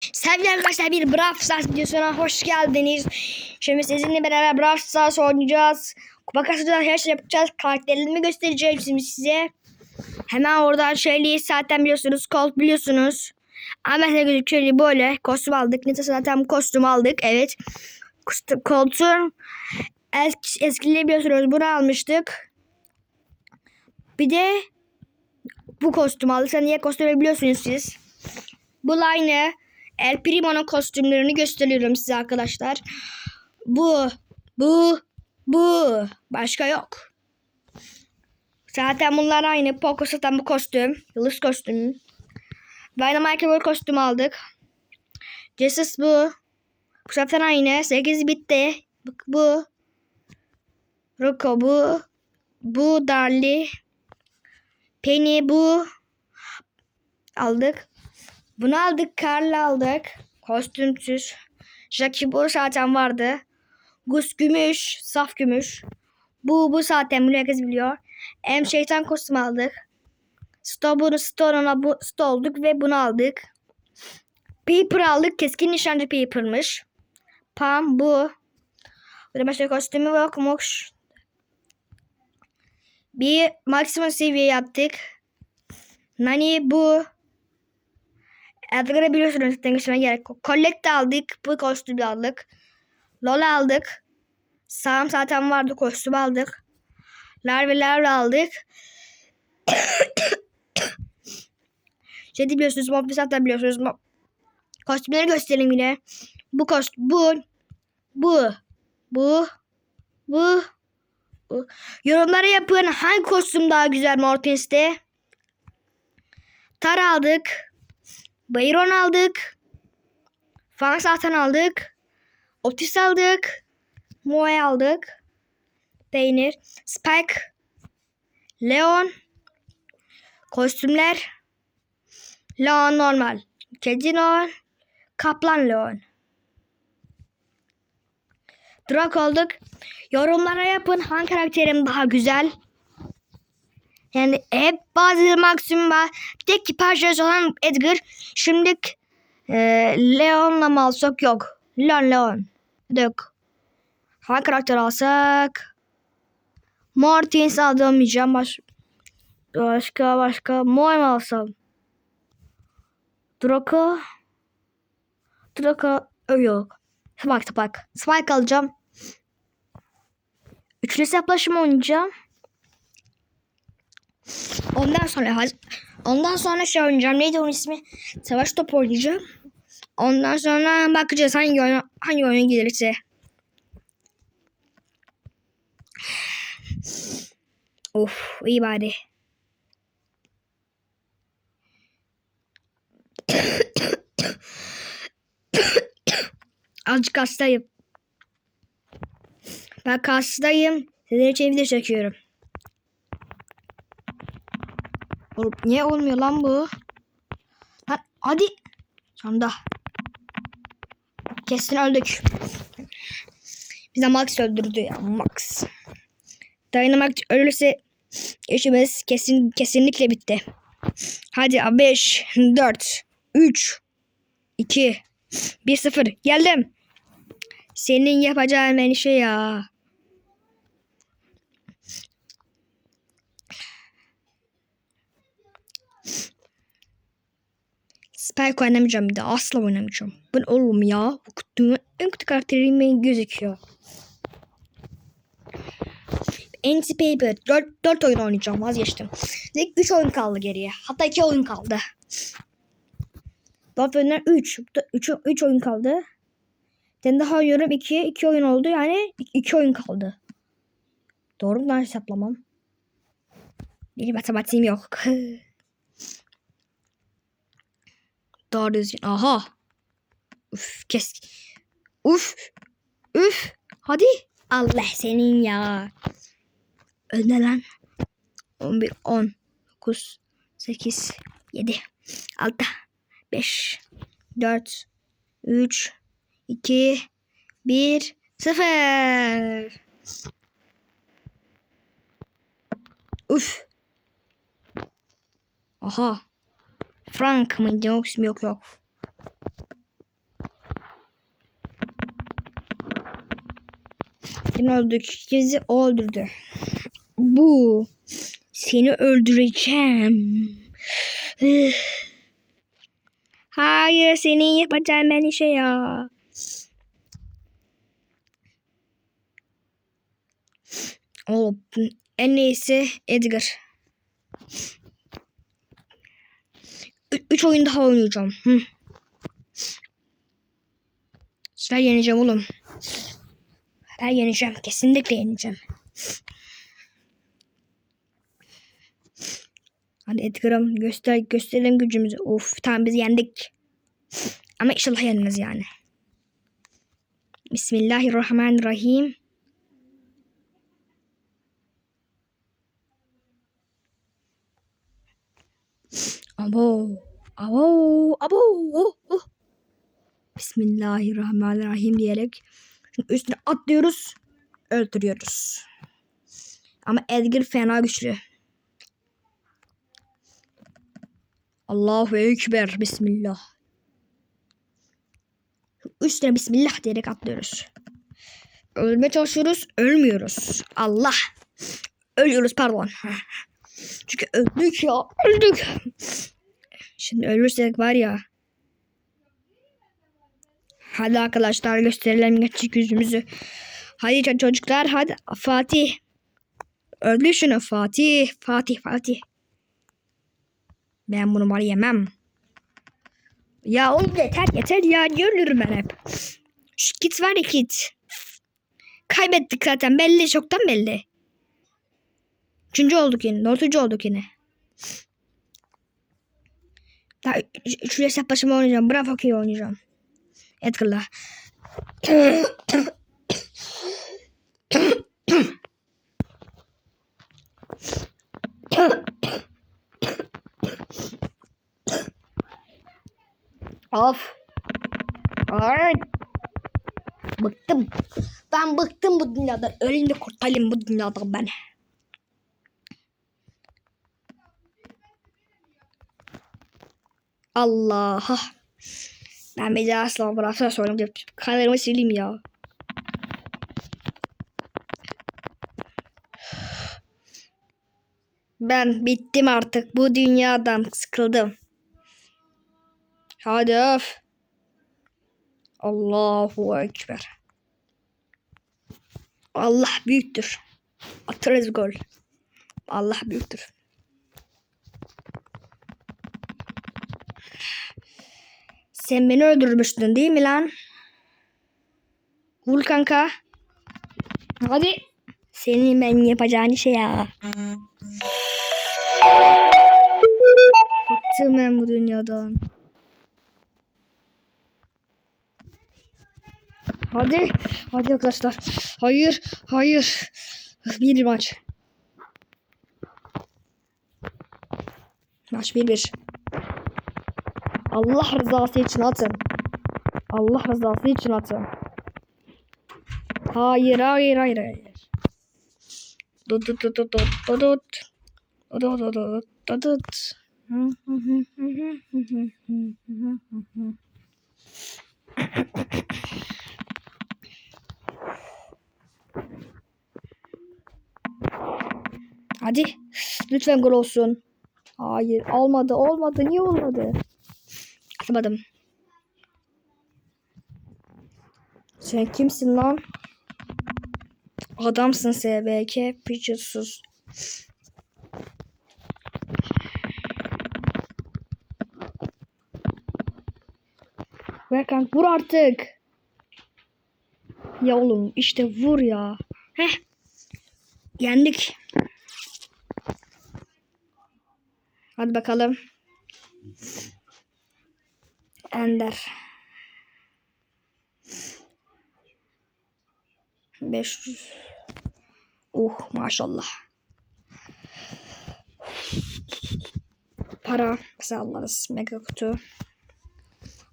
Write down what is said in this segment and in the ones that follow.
Sevgili arkadaşlar bir Brawl Stars videosuna hoş geldiniz. Şimdi sizinle beraber Brawl Stars oynayacağız. Kupa kasacağız, her şey yapacağız. Karakterlerimi göstereceğim şimdi size. Hemen oradan şeyliği zaten biliyorsunuz. Colt biliyorsunuz. Ama size gözüküyor böyle. Kostüm aldık. Neyse zaten kostüm aldık. Evet. Kost- Colt'un es eskileri biliyorsunuz. Bunu almıştık. Bir de bu kostüm aldık. Sen niye kostümü biliyorsunuz siz. Bu aynı. El Primo'nun kostümlerini gösteriyorum size arkadaşlar. Bu, bu, bu. Başka yok. Zaten bunlar aynı. Poco zaten bu kostüm. Yıldız kostümü. Dynamite World kostüm aldık. Jesus bu. Bu zaten aynı. 8 bitti. Bu. Rocco bu. Bu Darly. Penny bu. Aldık. Bunu aldık. Karl aldık. Kostümsüz. Jackie bu zaten vardı. Gus gümüş. Saf gümüş. Bu bu zaten bunu herkes biliyor. Em şeytan kostüm aldık. Sto bunu Stone'una bu Sto olduk ve bunu aldık. Paper aldık. Keskin nişancı Paper'mış. Pam bu. Burada başka kostümü yokmuş. Bir maksimum seviye yaptık. Nani bu. Edgar'ı biliyorsunuz geçmeye gerek yok. Collect aldık. Bu kostümü aldık. Lola aldık. Sam zaten vardı. Kostüm aldık. Larve Larve aldık. şey biliyorsunuz. Mob zaten biliyorsunuz. Mob. Kostümleri göstereyim yine. Bu kostüm. Bu. Bu. Bu. Bu. bu. Yorumlara yapın. Hangi kostüm daha güzel Mortins'te? Tar aldık. Bayron aldık. Fan zaten aldık. Otis aldık. Moe aldık. Peynir. Spike. Leon. Kostümler. Leon normal. Kedi Leon. Kaplan Leon. Drak aldık. Yorumlara yapın hangi karakterim daha güzel. Yani hep bazı maksimum var. Tek ki parçası olan Edgar. Şimdi e, Leon'la mı alsak yok. Leon Leon. Yok. Hangi karakter alsak? Mortins alamayacağım. Baş, başka başka. Moy mu alsam? Draco. Draco. Yok. Spike Spike. Spike alacağım. Üçlü hesaplaşma oynayacağım. Ondan sonra ondan sonra şey oynayacağım. Neydi onun ismi? Savaş topu oynayacağım. Ondan sonra bakacağız hangi oyun hangi oyun gelirse. Of iyi bari. Azıcık hastayım. Ben hastayım. Sizlere çeviri çekiyorum. Oğlum niye olmuyor lan bu? Lan hadi. Sonunda. Kesin öldük. Bize Max öldürdü ya Max. Dynamax ölürse işimiz kesin kesinlikle bitti. Hadi 5 4 3 2 1 0 geldim. Senin yapacağın en şey ya. Spike oynamayacağım bir de. Asla oynamayacağım. Ben oğlum ya. Bu kutunun en kötü karakterim gözüküyor. Anti Paper. 4, 4 oyun oynayacağım. Vazgeçtim. Tek 3 oyun kaldı geriye. Hatta 2 oyun kaldı. 4 oyunlar 3. 3, 3 oyun kaldı. Ben daha oynuyorum 2. 2 oyun oldu. Yani 2 oyun kaldı. Doğru mu lan hesaplamam? Bir matematiğim yok. Düzgün. Aha. Uf kes. Uf. Uf. Hadi. Allah senin ya. Önde lan. 11, 10, 9, 8, 7, 6, 5, 4, 3, 2, 1, 0. Uf. Aha. Frank mıydı? Yok yok yok. Seni öldürdü. Kızı öldürdü. Bu. Seni öldüreceğim. Hayır seni yapacağım ben işe ya. Oğlum en iyisi Edgar. Ü- üç oyun daha oynayacağım. Hı. Sefer yeneceğim oğlum. Ben yeneceğim. Kesinlikle yeneceğim. Hadi Edgar'ım göster gösterelim gücümüzü. Of tamam biz yendik. Ama inşallah yenmez yani. Bismillahirrahmanirrahim. Abo. Abo. Abo. Oh, oh. Bismillahirrahmanirrahim diyerek üstüne atlıyoruz. Öldürüyoruz. Ama Edgar fena güçlü. Allahu Ekber. Bismillah. Üstüne Bismillah diyerek atlıyoruz. Ölmeye çalışıyoruz. Ölmüyoruz. Allah. Ölüyoruz pardon. Çünkü öldük ya. Öldük. Şimdi ölürsek var ya. Hadi arkadaşlar gösterelim gerçek yüzümüzü. Hadi ço- çocuklar hadi Fatih. Öldür şunu Fatih. Fatih Fatih. Ben bunu var yemem. Ya oğlum yeter yeter ya. Niye ölürüm ben hep? Şu kit var ya kit. Kaybettik zaten belli çoktan belli. Üçüncü olduk yine. Dördüncü olduk yine. Daha üç- üçlü hesaplaşma oynayacağım. Bravo iyi oynayacağım. Edgar'la. of. Ay. Bıktım. Ben bıktım bu dünyadan. Öleyim de kurtulayım bu dünyadan ben. Allah. Ben daha asla bıraksa sonra kaderimi sileyim ya. Ben bittim artık. Bu dünyadan sıkıldım. Hadi öf. Allahu Ekber. Allah büyüktür. Atarız gol. Allah büyüktür. Sen beni öldürmüştün değil mi lan? Vur kanka. Hadi. Senin ben yapacağın şey ya. Bıktım ben bu dünyadan. Hadi. Hadi arkadaşlar. Hayır. Hayır. Bir maç. Maç 1-1. Allah rızası için atın. Allah rızası için atın. Hayır hayır hayır hayır. Dut dut dut dut dut dut dut. Dut dut dut dut. Hadi lütfen gol olsun. Hayır olmadı olmadı niye olmadı? Atamadım. Sen kimsin lan? Adamsın SBK Pictures. Ver kanka vur artık. Ya oğlum işte vur ya. Heh. Yendik. Hadi bakalım. Ender. 500. Uh maşallah. Para mesela alırız. Mega kutu.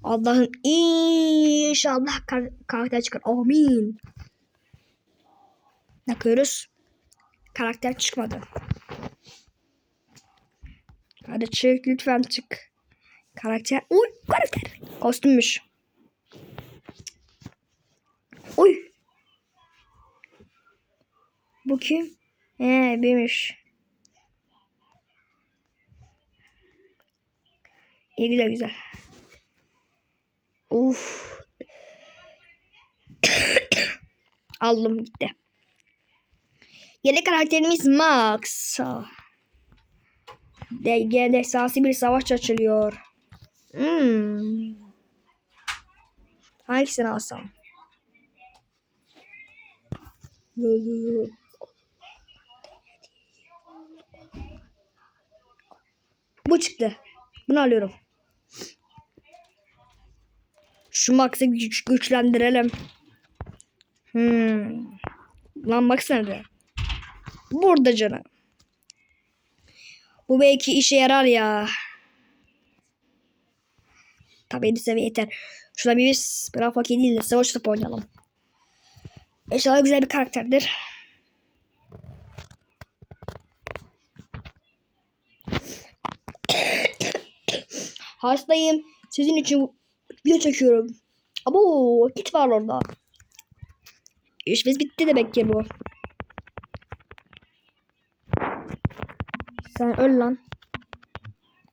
Allah'ım inşallah kar karakter çıkar. Amin. Bakıyoruz. Karakter çıkmadı. Hadi çık lütfen çık. Karakter. Uy karakter. Kostümmüş. Uy. Bu kim? He büyümüş. İyi güzel güzel. Uf. Aldım gitti. Yeni karakterimiz Max. DG destansı bir savaş açılıyor. Hmm. Hangisini alsam? Bu çıktı. Bunu alıyorum. Şu Max'ı güç, güçlendirelim. Hmm. Lan Max nerede? Burada canım. Bu belki işe yarar ya. Tabii 7 seviye yeter. Şuna bir biraz fakir değil de savaş topu oynayalım. İnşallah güzel bir karakterdir. Hastayım. Sizin için video çekiyorum. Abo git var orada. İşimiz bitti demek ki bu. Sen öl lan.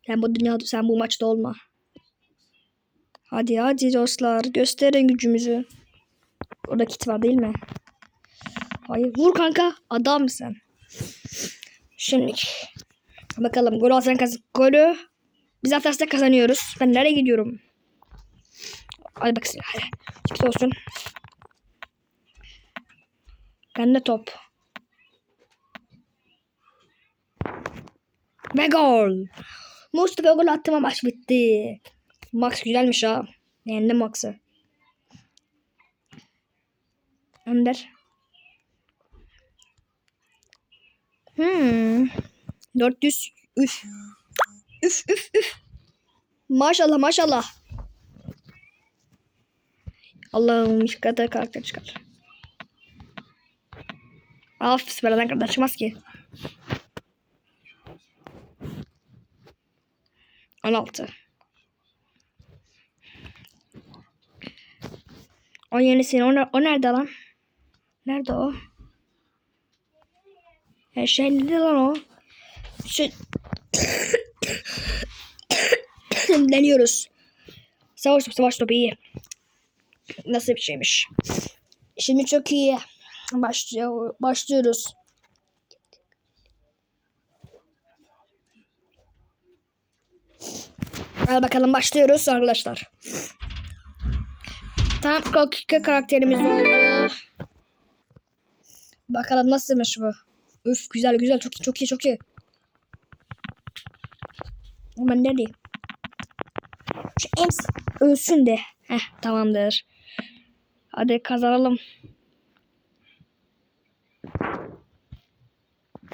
Sen bu dünyada sen bu maçta olma. Hadi hadi dostlar gösterin gücümüzü. Orada kit var değil mi? Hayır vur kanka adam mısın? Şimdi bakalım gol alsan kaz golü biz atarsak kazanıyoruz. Ben nereye gidiyorum? Hadi bak hadi. Çıktı olsun. Bende top. Ve gol. Mustafa gol attı ama maç bitti. Max güzelmiş ha. Beğendim Max'ı. Önder. Hmm. 400 üf. Üf üf üf. Maşallah maşallah. Allah'ım şu kadar karakter çıkar. Af sıfırdan kadar çıkmaz ki. 16. O yenisi o, o nerede lan? Nerede o? E şey nerede lan o? Şey... Deniyoruz. Savaş topu savaş topu iyi. Nasıl bir şeymiş. Şimdi çok iyi. Başlıyor, başlıyoruz. Hadi bakalım başlıyoruz arkadaşlar. Tam dakika karakterimiz oldu. Bakalım nasılmış bu. Üf güzel güzel çok iyi çok iyi çok iyi. Ben neredeyim? Şu Ems ölsün de. Heh tamamdır. Hadi kazanalım.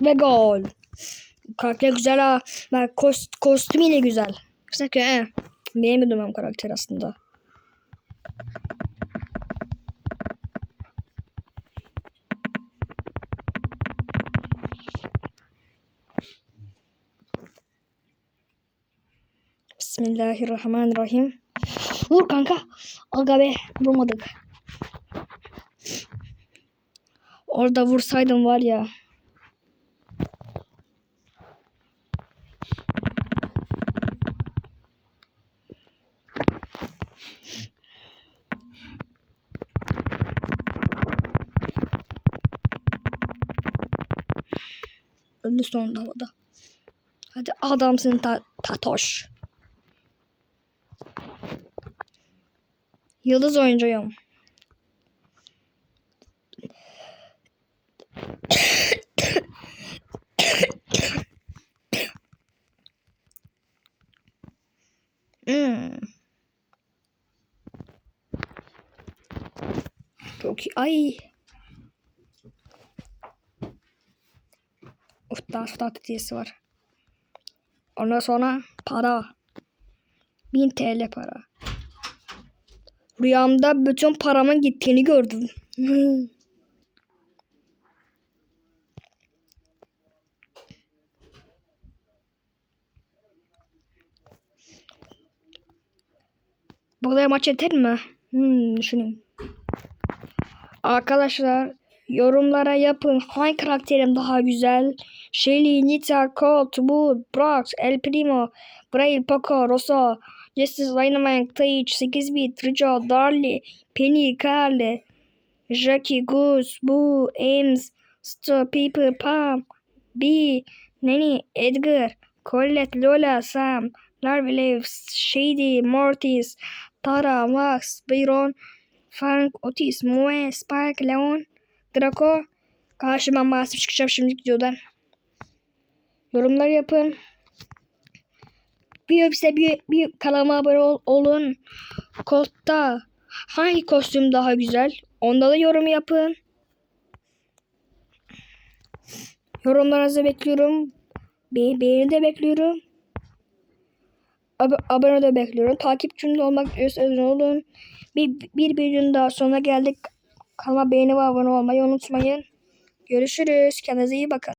Ve gol. Karakter güzel ha. Bak kost, kostüm yine güzel. Güzel ki he. Beğenmedim ben karakter aslında. Bismillahirrahmanirrahim. Vur kanka. Aga be vurmadık. Orada vursaydım var ya. Öldü sonunda havada. Hadi adamsın ta Tatoş. Yıldız oyuncuyum. Hmm. Çok iyi. Ay. Of daha start hediyesi var. Ondan sonra para. 1000 TL para. Rüyamda bütün paramın gittiğini gördüm. Bu kadar maç yeter mi? Hmm, düşüneyim. Arkadaşlar Yorumlara yapın. Hangi karakterim daha güzel? Shelly, Nita, Colt, Wood, Brox, El Primo, Braille, Poco, Rosa, Justice, Dynamite, Tage, 8 bit, Rico, Darly, Penny, Carly, Jackie, Goose, Boo, Ames, Sto, People, Pam, B, Nanny, Edgar, Colette, Lola, Sam, Larvilev, Shady, Mortis, Tara, Max, Byron, Frank, Otis, Moe, Spike, Leon, Draco. Karşıma masif çıkacağım şimdi videodan. Yorumlar yapın. Bize bir, bir kanalıma abone ol- olun. Colt'ta hangi kostüm daha güzel? Onda da yorum yapın. Yorumlarınızı bekliyorum. Be beğeni de bekliyorum. Ab abone de bekliyorum. Takipçim de olmak istiyorsanız olun. Bir, bir videonun daha sonuna geldik. Kanalıma beğeni ve abone olmayı unutmayın. Görüşürüz. Kendinize iyi bakın.